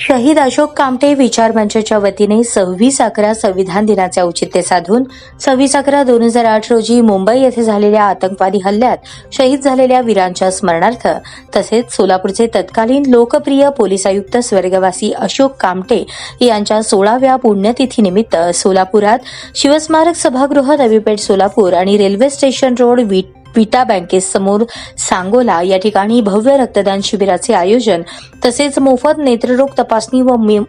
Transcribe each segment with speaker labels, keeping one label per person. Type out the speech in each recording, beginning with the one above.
Speaker 1: शहीद अशोक कामटे विचार मंचाच्या वतीने सव्वीस अकरा संविधान दिनाचे औचित्य साधून सव्वीस अकरा दोन हजार आठ रोजी मुंबई येथे झालेल्या आतंकवादी हल्ल्यात शहीद झालेल्या वीरांच्या स्मरणार्थ तसेच सोलापूरचे तत्कालीन लोकप्रिय पोलीस आयुक्त स्वर्गवासी अशोक कामटे यांच्या सोळाव्या पुण्यतिथीनिमित्त सोलापुरात शिवस्मारक सभागृह नवीपेठ सोलापूर आणि रेल्वे स्टेशन रोड वीट विटा बँकेसमोर सांगोला या ठिकाणी भव्य रक्तदान शिबिराचे आयोजन तसेच मोफत नेत्ररोग तपासणी व मी-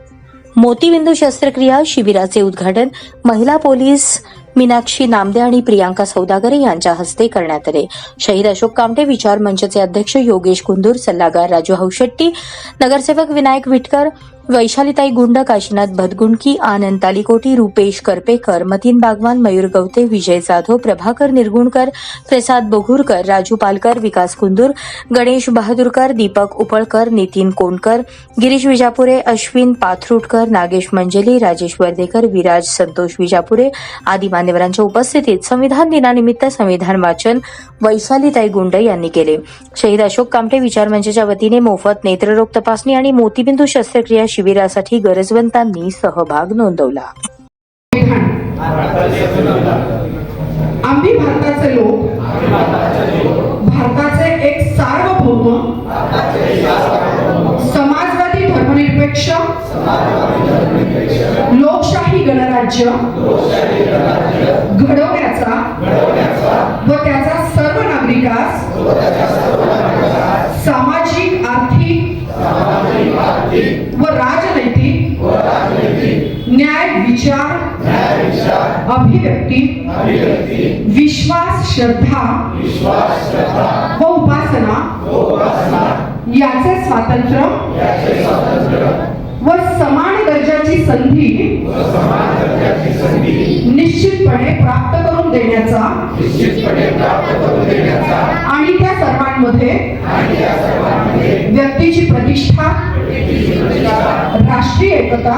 Speaker 1: मोतीबिंदू शस्त्रक्रिया शिबिराचे उद्घाटन महिला पोलीस मीनाक्षी नामदे आणि प्रियांका सौदागरे यांच्या हस्ते करण्यात आले. शहीद अशोक कामटे विचार मंचचे अध्यक्ष योगेश कुंदूर सल्लागार राजू हौशेट्टी नगरसेवक विनायक विटकर वैशालीताई गुंड काशीनाथ भदगुंडकी आनंद तालिकोटी रुपेश करपेकर मतीन बागवान मयूर गवते विजय जाधव प्रभाकर निर्गुणकर प्रसाद बोघुरकर राजू पालकर विकास कुंदूर गणेश बहादूरकर दीपक उपळकर नितीन कोणकर गिरीश विजापुरे अश्विन पाथरुटकर नागेश मंजली राजेश वर्देकर विराज संतोष विजापुरे आदी मान्यवरांच्या उपस्थितीत संविधान दिनानिमित्त संविधान वाचन वैशालीताई गुंड यांनी केले. शहीद अशोक कामटे विचार मंचाच्या वतीने मोफत नेत्ररोग तपासणी आणि मोतीबिंदू शस्त्रक्रिया शिबिरासाठी गरजवंतांनी सहभाग नोंदवला.
Speaker 2: आम्ही भारताचे लोक भारताचे एक सार्वभौम समाजवादी धर्मनिरपेक्ष लोकशाही गणराज्य घडवण्याचा व त्याचा सर्व नागरिकास सामाजिक आर्थिक विचार अभिव्यक्ती विश्वास श्रद्धा व उपासना याचे स्वातंत्र्य व समान दर्जाची संधी निश्चितपणे प्राप्त करून देण्याचा आणि त्या सर्वांमध्ये व्यक्तीची प्रतिष्ठा राष्ट्रीय एकता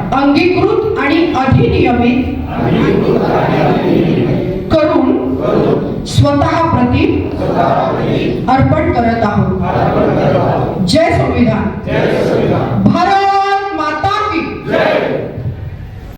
Speaker 2: अंगीकृत आणि अधिनियमित करून स्वतः प्रती अर्पण करत आहोत.